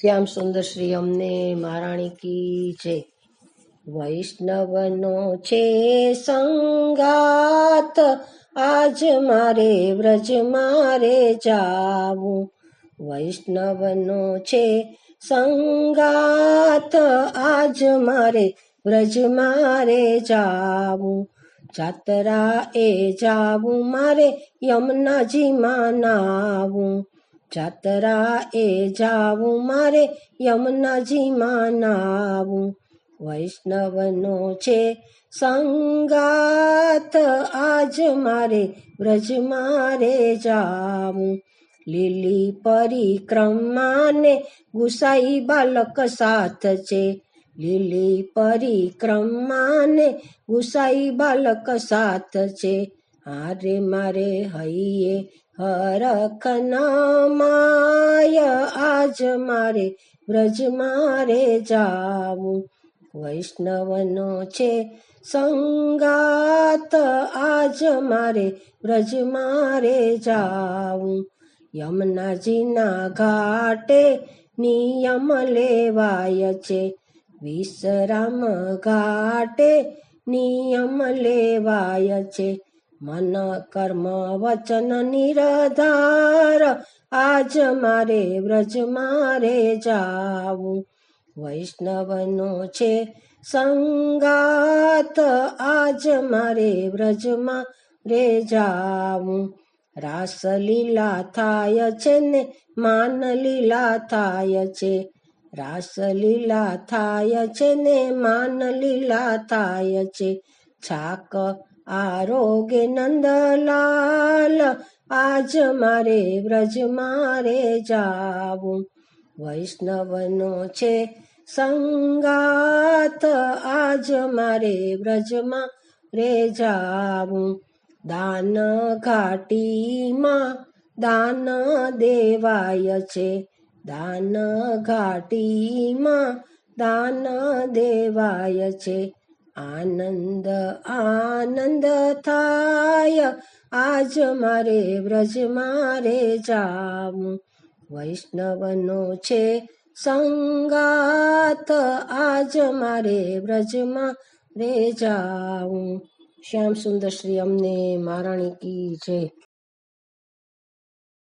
શ્યામ સુંદર શ્રી અમને મહારાણી કી જય. વૈષ્ણવનો છે સંગાત, આજ મારે વ્રજ મારે જાવું. વૈષ્ણવનો છે સંગાત, આજ મારે વ્રજ મારે જાવું. જાતરા એ જાવું, મારે યમુનાજીમાં નાવું. જાતરા એ જાવું, મારે યમુનાજીમાં નાવું વૈષ્ણવનો છે સંગાત આજ મારે વ્રજ મારે જાવું. લીલી પરિક્રમાને ગુસાઈ બાલક સાથ છે. લીલી પરિક્રમાને ગુસાઈ બાલક સાથ છે. હારે મારે હૈયે હરખ માય આજ મારે વ્રજ મારે જાવું વૈષ્ણવનો છે સંગાત આજ મારે વ્રજ મારે જાવું યમુનાજીના ઘાટે નિયમ લેવાય છે વિશ્રામ ઘાટે નિયમ લેવાય છે મન કર્મ વચન નિરધાર, આજ મારે વ્રજ મારે જાવું. વૈષ્ણવનો છે સંગાત, આજ મારે વ્રજમાં રે જાવું. રાસલીલા થાય છે ને માન લીલા થાય છે. રાસ લીલા થાય છે ને માન લીલા થાય છે. છાક આરોગે નંદલાલ, આજ મારે વ્રજ મારે જાવું. વૈષ્ણવનો છે સંગાત આજ મારે વ્રજમાં રે જાવું. દાન ઘાટીમાં દાન દેવાય છે. દાન ઘાટીમાં દાન દેવાય છે. આનંદ આનંદ થાય. આજ મારે વ્રજ મારે જાવું. વૈષ્ણવનો છે સંગાત આજ મારે વ્રજમાં રે જાવું. શ્યામ સુંદર શ્રી અમને મહારાણી કી જય.